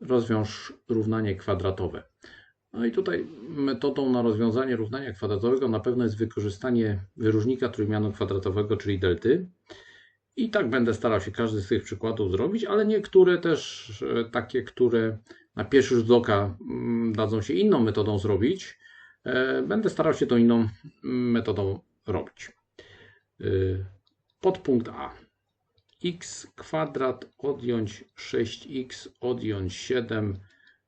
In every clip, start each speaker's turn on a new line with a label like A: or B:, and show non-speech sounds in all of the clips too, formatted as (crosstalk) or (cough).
A: rozwiąż równanie kwadratowe. No i tutaj metodą na rozwiązanie równania kwadratowego na pewno jest wykorzystanie wyróżnika trójmianu kwadratowego, czyli delty. I tak będę starał się każdy z tych przykładów zrobić, ale niektóre też e, takie, które na pierwszy rzut oka mm, dadzą się inną metodą zrobić, e, będę starał się tą inną mm, metodą robić. E, podpunkt A. x kwadrat odjąć 6x odjąć 7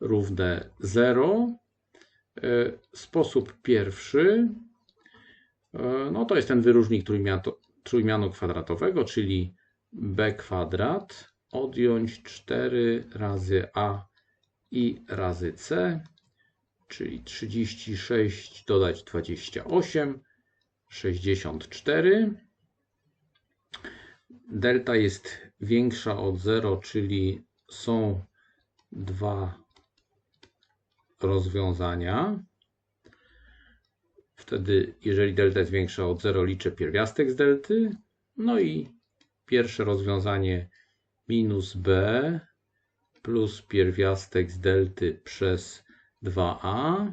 A: równe 0. Sposób pierwszy, no to jest ten wyróżnik trójmianu kwadratowego, czyli b kwadrat odjąć 4 razy a i razy c, czyli 36 dodać 28, 64. Delta jest większa od 0, czyli są dwa rozwiązania. Wtedy, jeżeli delta jest większa od 0, liczę pierwiastek z delty. No i pierwsze rozwiązanie minus b plus pierwiastek z delty przez 2a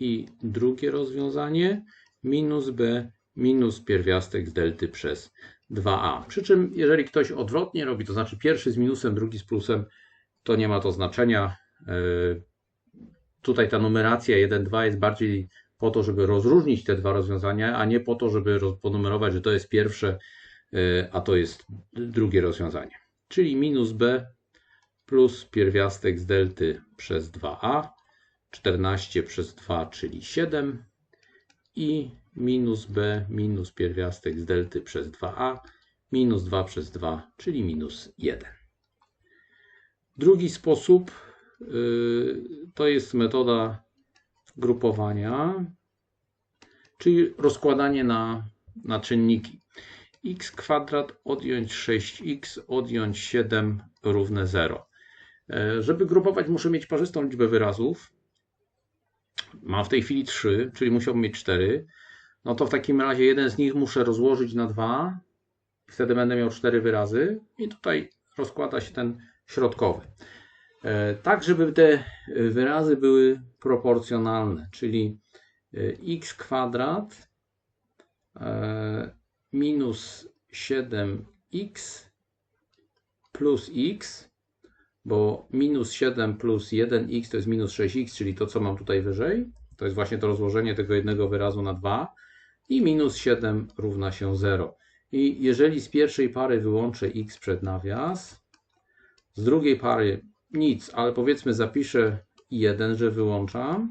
A: i drugie rozwiązanie minus b minus pierwiastek z delty przez 2a. Przy czym jeżeli ktoś odwrotnie robi, to znaczy pierwszy z minusem, drugi z plusem, to nie ma to znaczenia. E, tutaj ta numeracja 1, 2 jest bardziej po to, żeby rozróżnić te dwa rozwiązania, a nie po to, żeby ponumerować, że to jest pierwsze, e, a to jest drugie rozwiązanie. Czyli minus b plus pierwiastek z delty przez 2a, 14 przez 2, czyli 7 i minus b minus pierwiastek z delty przez 2a, minus 2 przez 2, czyli minus 1. Drugi sposób y, to jest metoda grupowania, czyli rozkładanie na, na czynniki. x kwadrat odjąć 6x odjąć 7 równe 0. E, żeby grupować muszę mieć parzystą liczbę wyrazów. Mam w tej chwili 3, czyli musiałbym mieć 4. No to w takim razie jeden z nich muszę rozłożyć na 2. Wtedy będę miał 4 wyrazy. I tutaj rozkłada się ten środkowy. E, tak, żeby te wyrazy były proporcjonalne, czyli e, x kwadrat e, minus 7x plus x, bo minus 7 plus 1x to jest minus 6x, czyli to, co mam tutaj wyżej. To jest właśnie to rozłożenie tego jednego wyrazu na 2 i minus 7 równa się 0. I jeżeli z pierwszej pary wyłączę x przed nawias, z drugiej pary nic, ale powiedzmy zapiszę 1, że wyłączam,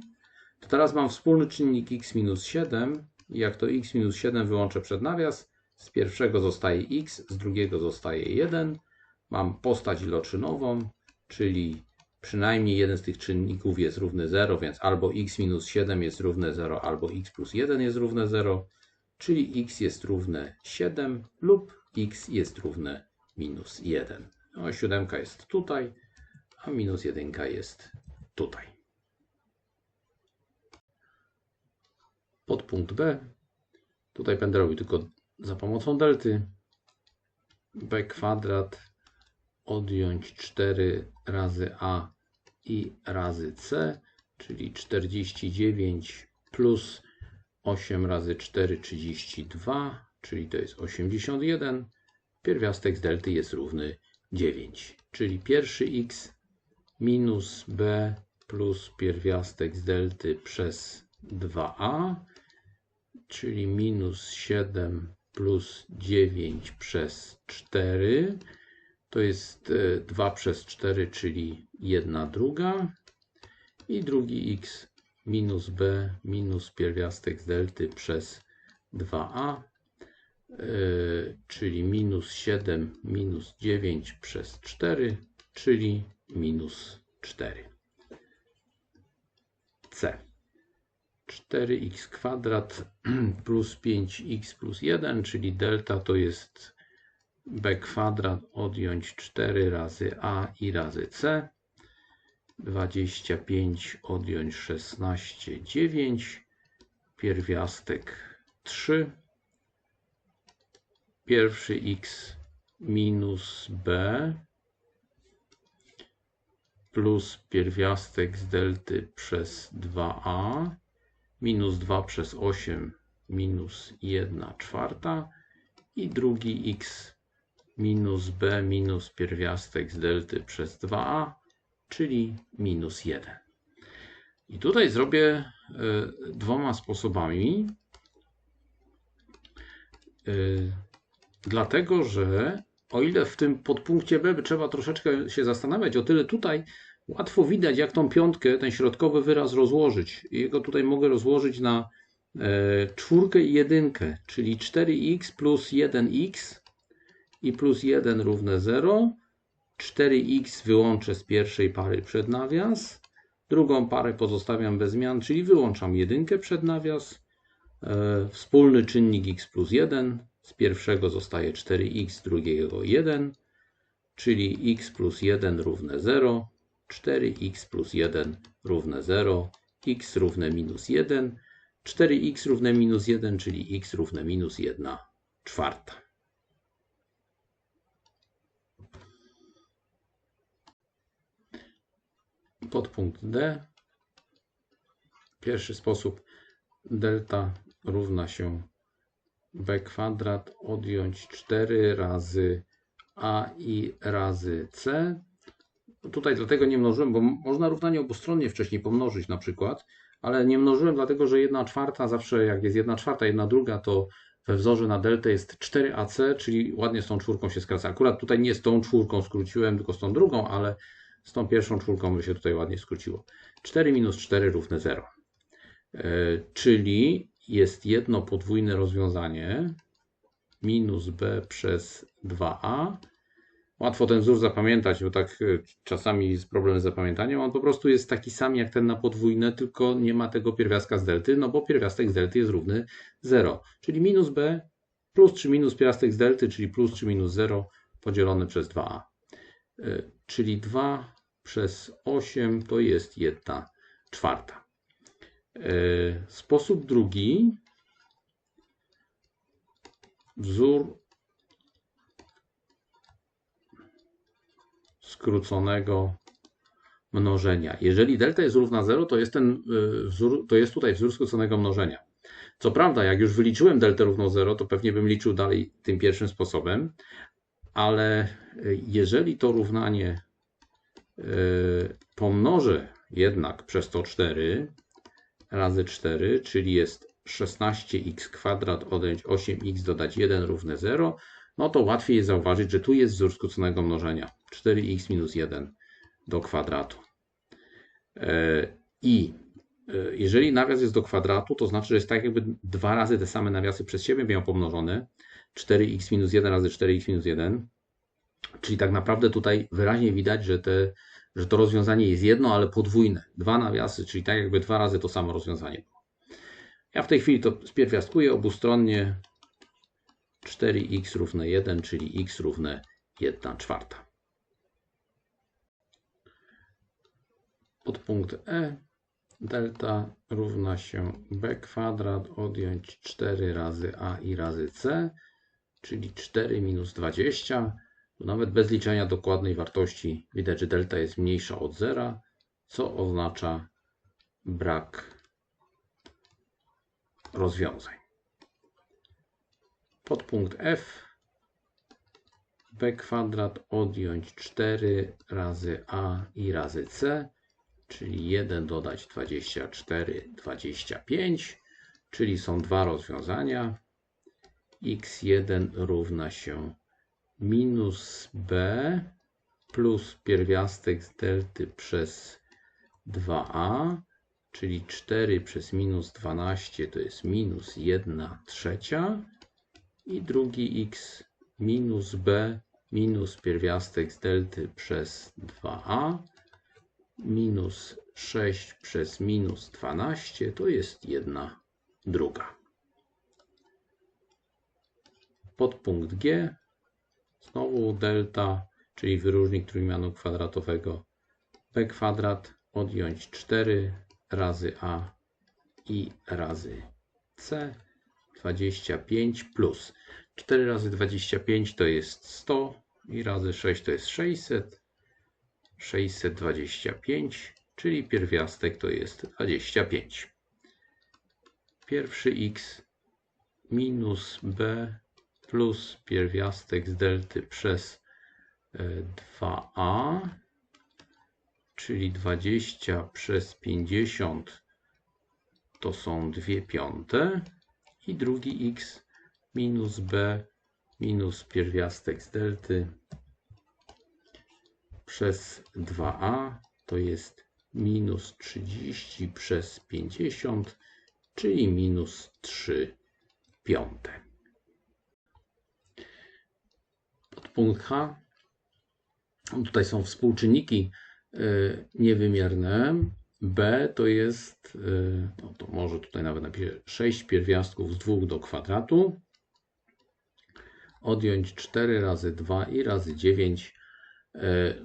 A: to teraz mam wspólny czynnik x minus 7 i jak to x minus 7 wyłączę przed nawias, z pierwszego zostaje x, z drugiego zostaje 1. Mam postać iloczynową, czyli przynajmniej jeden z tych czynników jest równy 0, więc albo x minus 7 jest równe 0, albo x plus 1 jest równe 0, czyli x jest równe 7 lub x jest równe minus 1. No, siódemka jest tutaj, a minus 1 jest tutaj. Podpunkt B. Tutaj będę robił tylko za pomocą delty. b kwadrat odjąć 4 razy a i razy c, czyli 49 plus 8 razy 4, 32, czyli to jest 81. Pierwiastek z delty jest równy 9, czyli pierwszy x minus b plus pierwiastek z delty przez 2a, czyli minus 7 plus 9 przez 4, to jest 2 e, przez 4, czyli 1 druga i drugi x minus b minus pierwiastek z delty przez 2a, e, czyli minus 7 minus 9 przez 4, czyli minus 4. C. 4x kwadrat (clears throat) plus 5x plus 1, czyli delta to jest b kwadrat odjąć 4 razy a i razy c. 25 odjąć 16, 9. Pierwiastek 3. Pierwszy x minus b plus pierwiastek z delty przez 2a minus 2 przez 8 minus 1 czwarta i drugi x minus b minus pierwiastek z delty przez 2a, czyli minus 1. I tutaj zrobię e, dwoma sposobami, e, dlatego że o ile w tym podpunkcie B trzeba troszeczkę się zastanawiać, o tyle tutaj łatwo widać, jak tą piątkę, ten środkowy wyraz rozłożyć. Jego tutaj mogę rozłożyć na e, czwórkę i jedynkę, czyli 4x plus 1x i plus 1 równe 0. 4x wyłączę z pierwszej pary przed nawias, drugą parę pozostawiam bez zmian, czyli wyłączam jedynkę przed nawias, e, wspólny czynnik x plus 1, z pierwszego zostaje 4x, z drugiego 1, czyli x plus 1 równe 0, 4x plus 1 równe 0, x równe minus 1, 4x równe minus 1, czyli x równe minus 1 czwarta. Podpunkt D. Pierwszy sposób delta równa się b kwadrat odjąć 4 razy a i razy c. Tutaj dlatego nie mnożyłem, bo można równanie obustronnie wcześniej pomnożyć na przykład, ale nie mnożyłem dlatego, że 1 czwarta zawsze jak jest 1 czwarta, 1 druga, to we wzorze na deltę jest 4ac, czyli ładnie z tą czwórką się skraca. Akurat tutaj nie z tą czwórką skróciłem, tylko z tą drugą, ale z tą pierwszą czwórką by się tutaj ładnie skróciło. 4 minus 4 równe 0. Yy, czyli jest jedno podwójne rozwiązanie minus b przez 2a. Łatwo ten wzór zapamiętać, bo tak e, czasami jest problem z zapamiętaniem. On po prostu jest taki sam jak ten na podwójne, tylko nie ma tego pierwiastka z delty, no bo pierwiastek z delty jest równy 0. Czyli minus b plus czy minus pierwiastek z delty, czyli plus czy minus 0 podzielone przez 2a. E, czyli 2 przez 8 to jest 1 czwarta. E, sposób drugi. Wzór skróconego mnożenia. Jeżeli delta jest równa 0, to jest, ten e, wzór, to jest tutaj wzór skróconego mnożenia. Co prawda, jak już wyliczyłem deltę równą 0, to pewnie bym liczył dalej tym pierwszym sposobem, ale e, jeżeli to równanie pomnożę jednak przez to 4, razy 4, czyli jest 16x kwadrat odjąć 8x dodać 1 równe 0, no to łatwiej jest zauważyć, że tu jest wzór skróconego mnożenia. 4x minus 1 do kwadratu. E, I e, jeżeli nawias jest do kwadratu, to znaczy, że jest tak jakby dwa razy te same nawiasy przez siebie miał pomnożone. 4x minus 1 razy 4x minus 1. Czyli tak naprawdę tutaj wyraźnie widać, że te że to rozwiązanie jest jedno, ale podwójne. Dwa nawiasy, czyli tak jakby dwa razy to samo rozwiązanie. Ja w tej chwili to spierwiastkuję obustronnie 4x równe 1, czyli x równe 1 czwarta. Podpunkt E delta równa się b kwadrat odjąć 4 razy a i razy c, czyli 4 minus 20 nawet bez liczenia dokładnej wartości widać, że delta jest mniejsza od zera, co oznacza brak rozwiązań. Podpunkt F b kwadrat odjąć 4 razy a i razy c, czyli 1 dodać 24, 25, czyli są dwa rozwiązania. x1 równa się minus b plus pierwiastek z delty przez 2a, czyli 4 przez minus 12 to jest minus 1 trzecia i drugi x minus b minus pierwiastek z delty przez 2a minus 6 przez minus 12 to jest 1 druga. Podpunkt G Znowu delta, czyli wyróżnik trójmianu kwadratowego. b kwadrat odjąć 4 razy a i razy c 25 plus. 4 razy 25 to jest 100 i razy 6 to jest 600 625, czyli pierwiastek to jest 25. Pierwszy x minus b plus pierwiastek z delty przez 2a, czyli 20 przez 50 to są 2 piąte i drugi x minus b minus pierwiastek z delty przez 2a to jest minus 30 przez 50, czyli minus 3 piąte. Podpunkt H. Tutaj są współczynniki y, niewymierne. B to jest, y, no to może tutaj nawet napiszę 6 pierwiastków z 2 do kwadratu. Odjąć 4 razy 2 i razy 9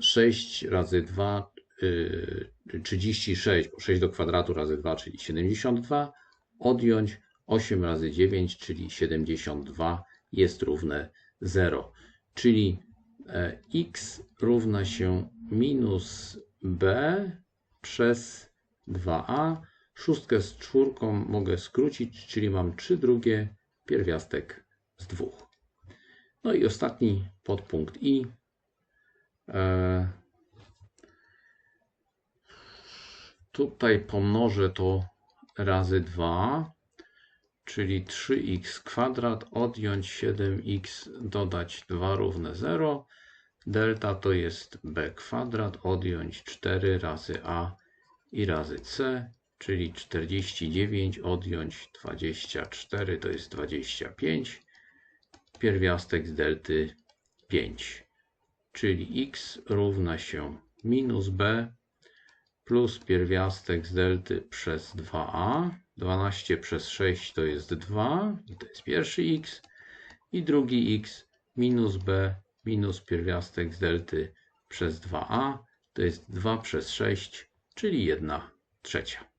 A: 6 razy 2, 36, bo 6 do kwadratu razy 2, czyli 72, odjąć 8 razy 9, czyli 72 jest równe 0. Czyli e, x równa się minus b przez 2a. Szóstkę z czwórką mogę skrócić, czyli mam 3 drugie pierwiastek z 2. No i ostatni podpunkt i E, tutaj pomnożę to razy 2, czyli 3x kwadrat, odjąć 7x, dodać 2 równe 0. Delta to jest b kwadrat, odjąć 4 razy a i razy c, czyli 49, odjąć 24 to jest 25. Pierwiastek z delty 5 czyli x równa się minus b plus pierwiastek z delty przez 2a. 12 przez 6 to jest 2 i to jest pierwszy x. I drugi x minus b minus pierwiastek z delty przez 2a to jest 2 przez 6, czyli 1 trzecia.